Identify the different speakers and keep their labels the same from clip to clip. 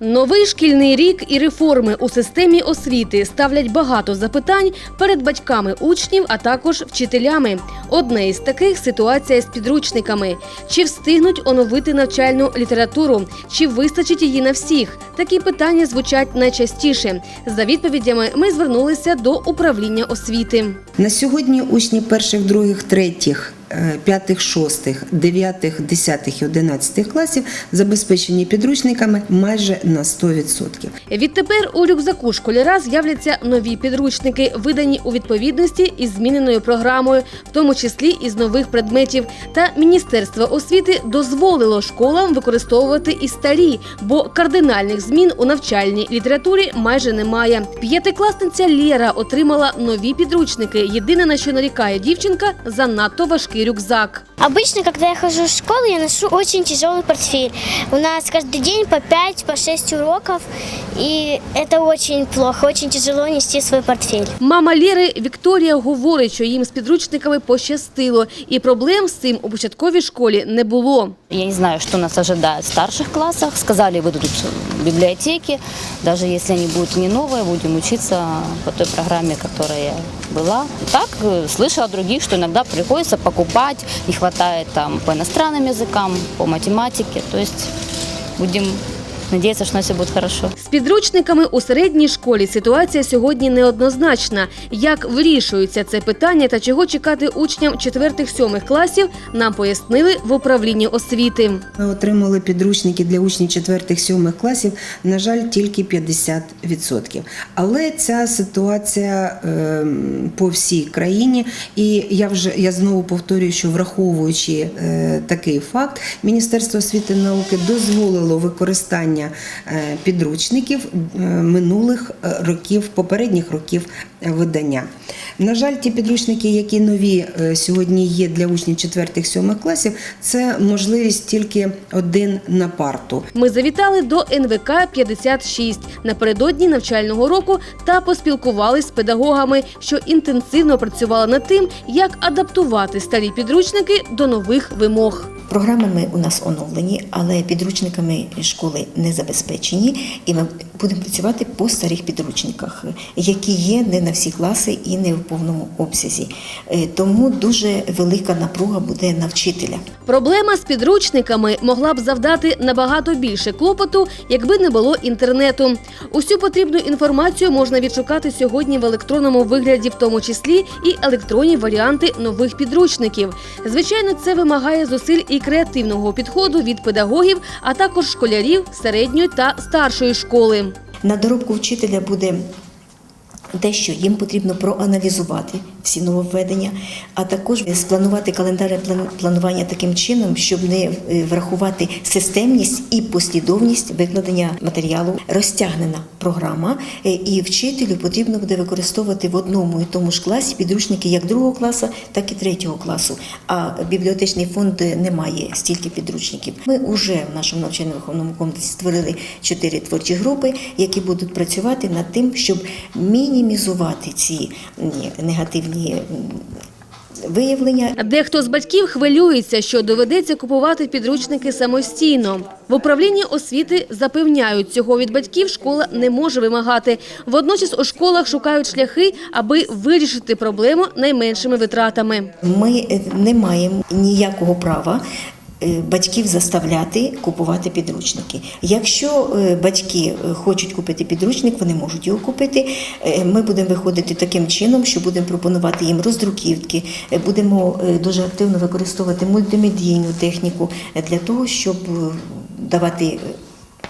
Speaker 1: Новий шкільний рік і реформи у системі освіти ставлять багато запитань перед батьками учнів, а також вчителями. Одне із таких ситуація з підручниками. Чи встигнуть оновити навчальну літературу? Чи вистачить її на всіх? Такі питання звучать найчастіше. За відповідями ми звернулися до управління освіти.
Speaker 2: На сьогодні учні перших, других, третіх, е, п'ятих, шостих, дев'ятих, десятих і одинадцятих класів забезпечені підручниками майже на 100%.
Speaker 1: Відтепер у рюкзаку школяра з'являться нові підручники, видані у відповідності із зміненою програмою, в тому числі із нових предметів. Та Міністерство освіти дозволило школам використовувати і старі, бо кардинальних змін у навчальній літературі майже немає. П'ятикласниця Лєра отримала нові підручники. Єдине на що нарікає дівчинка занадто рюкзак.
Speaker 3: Обычно, когда я хожу в школу, я ношу очень тяжелый портфель. У нас каждый день по 5, по 6 уроков, и это очень плохо, очень тяжело нести свой портфель.
Speaker 1: Мама Лєри Вікторія говорить, що їм з підручниками пощастило, і проблем з цим у початковій школі не було.
Speaker 4: Я не знаю, что нас ожидает в старших классах. Сказали, выдадут библиотеки. Даже если они будут не новые, будем учиться по той программе, которая была. Так, э, слышала от других, что иногда приходится покупать, не хватает там по иностранным языкам, по математике. То есть будем надеяться, что у нас все будет хорошо.
Speaker 1: З підручниками у середній школі ситуація сьогодні неоднозначна. Як вирішується це питання та чого чекати учням 4-7 класів, нам пояснили в управлінні освіти.
Speaker 2: Ми отримали підручники для учнів 4-7 класів, на жаль, тільки 50%. Але ця ситуація ем, по всій країні, і я вже я знову повторюю, що враховуючи е, такий факт, Міністерство освіти і науки дозволило використання підручників е, минулих е, років, попередніх років е, видання. На жаль, ті підручники, які нові е, сьогодні є для учнів 4-7 класів, це можливість тільки один на парту.
Speaker 1: Ми завітали до НВК 56 напередодні навчального року та поспілкувалися з педагогами, що інтенсивно працювали над тим, як адаптувати старі підручники до нових вимог.
Speaker 5: Програмами у нас оновлені, але підручниками школи не забезпечені, і ми будемо працювати по старих підручниках, які є не на всі класи і не в повному обсязі. Е, Тому дуже велика напруга буде на вчителя.
Speaker 1: Проблема з підручниками могла б завдати набагато більше клопоту, якби не було інтернету. Усю потрібну інформацію можна відшукати сьогодні в електронному вигляді, в тому числі і електронні варіанти нових підручників. Звичайно, це вимагає зусиль і креативного підходу від педагогів, а також школярів середньої та старшої школи.
Speaker 5: На доробку вчителя буде те, що їм потрібно проаналізувати всі нововведення, а також спланувати календар планування таким чином, щоб не е, врахувати системність і послідовність викладення матеріалу. Розтягнена програма, е, і вчителю потрібно буде використовувати в одному і тому ж класі підручники як другого класу, так і третього класу. А бібліотечний фонд не має стільки підручників. Ми вже в нашому навчально-виховному комплексі створили чотири творчі групи, які будуть працювати над тим, щоб мінімізувати ці негативні виявлення
Speaker 1: Дехто з батьків хвилюється, що доведеться купувати підручники самостійно. В управлінні освіти запевняють, цього від батьків школа не може вимагати. Водночас у школах шукають шляхи, аби вирішити проблему найменшими витратами.
Speaker 5: Ми е, не маємо ніякого права. Е, Батьків заставляти купувати підручники. Якщо е, батьки е, хочуть купити підручник, вони можуть його купити. Ми будемо виходити таким чином, що будемо пропонувати їм роздруківки, будемо дуже активно використовувати мультимедійну техніку для того, щоб давати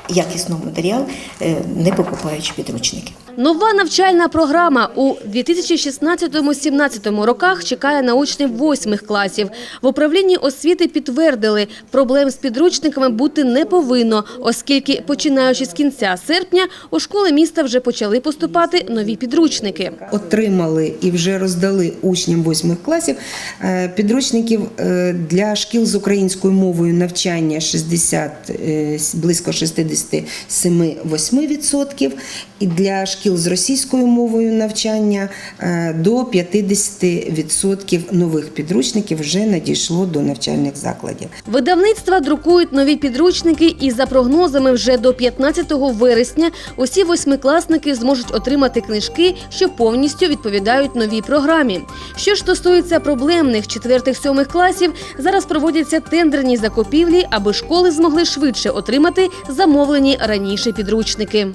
Speaker 5: якісний матеріал, е, не покупаючи підручники.
Speaker 1: Нова навчальна програма у 2016-17 роках чекає на учнів восьмих класів. В управлінні освіти підтвердили, проблем з підручниками бути не повинно, оскільки, починаючи з кінця серпня, у школи міста вже почали поступати нові підручники.
Speaker 2: Отримали і вже роздали учням восьмих класів е, підручників е, для шкіл з українською мовою навчання 60, е, близько 60 57-8%, і для шкіл з російською мовою навчання е, до 50% нових підручників вже надійшло до навчальних закладів.
Speaker 1: Видавництва друкують нові підручники, і за прогнозами, вже до 15 вересня усі восьмикласники зможуть отримати книжки, що повністю відповідають новій програмі. Що ж стосується проблемних четвертих-сьомих класів, зараз проводяться тендерні закупівлі, аби школи змогли швидше отримати замовлені раніше підручники.